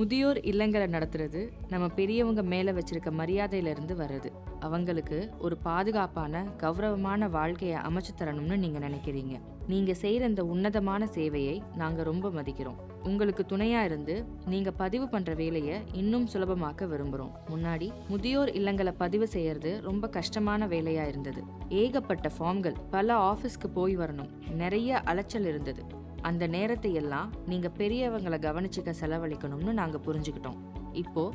முதியோர் இல்லங்களை நடத்துறது நம்ம பெரியவங்க மேலே வச்சிருக்க மரியாதையிலேருந்து வர்றது. அவங்களுக்கு ஒரு பாதுகாப்பான கௌரவமான வாழ்க்கையை அமைச்சு தரணும்னு நீங்கள் நினைக்கிறீங்க. நீங்கள் செய்கிற இந்த உன்னதமான சேவையை நாங்கள் ரொம்ப மதிக்கிறோம். உங்களுக்கு துணையாக இருந்து நீங்கள் பதிவு பண்ணுற வேலையை இன்னும் சுலபமாக்க விரும்புகிறோம் முன்னாடி முதியோர் இல்லங்களை பதிவு செய்யறது ரொம்ப கஷ்டமான வேலையாக இருந்தது. ஏகப்பட்ட ஃபார்ம்கள் பல ஆஃபீஸ்க்கு போய் வரணும். நிறைய அலைச்சல் இருந்தது. அந்த நேரத்தை எல்லாம் நீங்கள் பெரியவங்களை கவனிச்சுக்க செலவழிக்கணும்னு நாங்கள் புரிஞ்சுக்கிட்டோம். இப்போ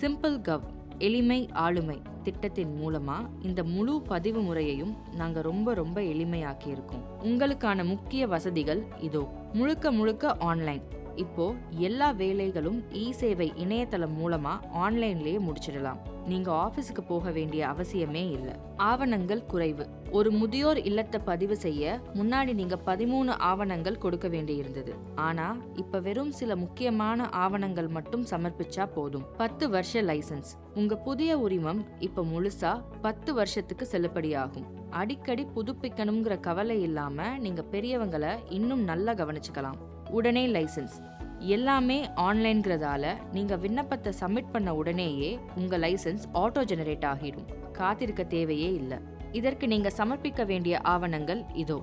சிம்பிள் கவ் எளிமை ஆளுமை திட்டத்தின் மூலமாக இந்த முழு பதிவு முறையையும் நாங்கள் ரொம்ப ரொம்ப எளிமையாக்கி இருக்கோம் உங்களுக்கான முக்கிய வசதிகள் இதோ முழுக்க முழுக்க ஆன்லைன். இப்போ எல்லா வேலைகளும் இ சேவை இணையதளம் மூலமா ஆன்லைன்லயே முடிச்சிடலாம். நீங்க ஆபீஸுக்கு போக வேண்டிய அவசியமே இல்லை. ஆவணங்கள் குறைவு. ஒரு முதியோர் இல்லத்தை பதிவு செய்ய முன்னாடி நீங்க பதிமூணு ஆவணங்கள் கொடுக்க வேண்டியிருந்தது. ஆனா இப்ப வெறும் சில முக்கியமான ஆவணங்கள் மட்டும் சமர்ப்பிச்சா போதும். பத்து வருஷ லைசென்ஸ். உங்க புதிய உரிமம் இப்ப முழுசா பத்து வருஷத்துக்கு செல்லுபடியாகும். அடிக்கடி புதுப்பிக்கணுங்கிற கவலை இல்லாம நீங்க பெரியவங்களை இன்னும் நல்லா கவனிச்சுக்கலாம். உடனே லைசென்ஸ். எல்லாமே ஆன்லைன்கிறதால நீங்கள் விண்ணப்பத்தை சப்மிட் பண்ண உடனேயே உங்கள் லைசென்ஸ் ஆட்டோ ஜெனரேட் ஆகிடும். காத்திருக்க தேவையே இல்லை. இதற்கு நீங்கள் சமர்ப்பிக்க வேண்டிய ஆவணங்கள் இதோ.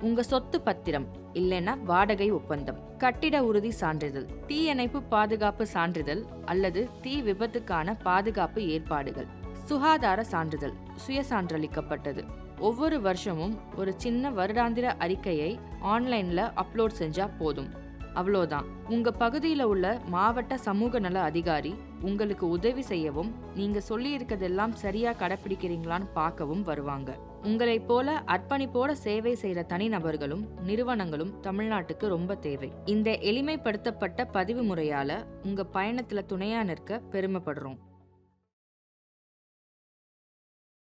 உங்கள் சொத்து பத்திரம் இல்லைன்னா வாடகை ஒப்பந்தம். கட்டிட உறுதி சான்றிதழ் தீயணைப்பு பாதுகாப்பு சான்றிதழ் அல்லது தீ விபத்துக்கான பாதுகாப்பு ஏற்பாடுகள். சுகாதார சான்றிதழ் சுய சான்றளிக்கப்பட்டது ஒவ்வொரு வருஷமும் ஒரு சின்ன வருடாந்திர அறிக்கையை ஆன்லைன்ல அப்லோட் செஞ்சா போதும். அவ்வளோதான் உங்க பகுதியில் உள்ள மாவட்ட சமூக நல அதிகாரி உங்களுக்கு உதவி செய்யவும் நீங்க சொல்லி இருக்கதெல்லாம் சரியா கடைப்பிடிக்கிறீங்களான்னு பார்க்கவும் வருவாங்க. உங்களைப் போல அர்ப்பணிப்போட சேவை செய்யற தனிநபர்களும் நிறுவனங்களும் தமிழ்நாட்டுக்கு ரொம்ப தேவை. இந்த எளிமைப்படுத்தப்பட்ட பதிவு முறையால உங்க பயணத்துல துணையா நிற்க பெருமைப்படுறோம்.